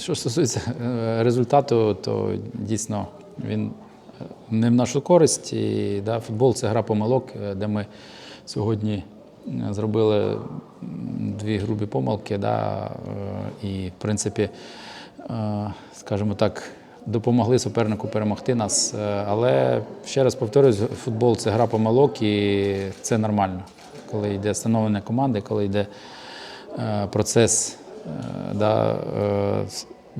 Що стосується е, результату, то дійсно він е, не в нашу користь. І, да, футбол це гра помилок, е, де ми сьогодні зробили дві грубі помилки. Да, і, в принципі, скажімо так, допомогли супернику перемогти нас. Але ще раз повторюсь, футбол це гра помилок і це нормально, коли йде становлення команди, коли йде процес да, е,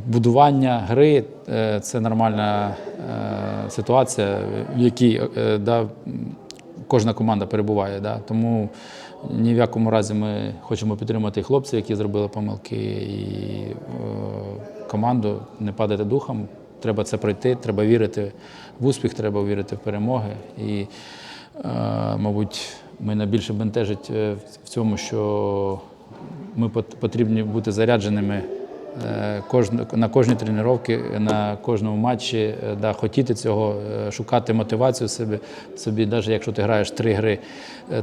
будування гри е, це нормальна е, ситуація, в якій е, да, кожна команда перебуває. Да. Тому ні в якому разі ми хочемо підтримати хлопців, які зробили помилки, і е, команду не падати духом. Треба це пройти, треба вірити в успіх, треба вірити в перемоги. І, е, мабуть, мене більше бентежить е, в цьому, що ми потрібні бути зарядженими е, на кожній тренувці, на кожному матчі, е, да, хотіти цього, е, шукати мотивацію собі, собі, навіть якщо ти граєш три гри,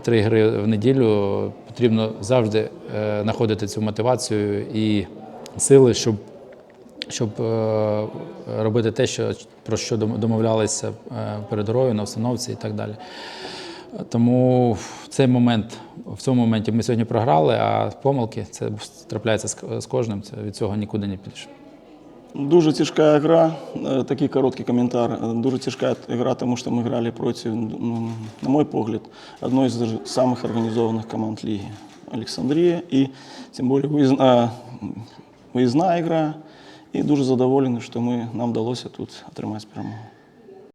три гри в неділю, потрібно завжди знаходити цю мотивацію і сили, щоб щоб робити те, що, про що домовлялися перед грою на установці і так далі. Тому в цей момент, в цьому моменті ми сьогодні програли, а помилки це трапляється з- кожним. Це від цього нікуди не підеш. Дуже тяжка гра, Е, такий короткий коментар. Дуже тяжка гра, тому що ми грали проти, ну, на мой погляд, одной з самих організованих команд ліги Олександрія. І тим більше виїзна, виїзна гра. І дуже задоволений, що ми, нам вдалося тут отримати перемогу.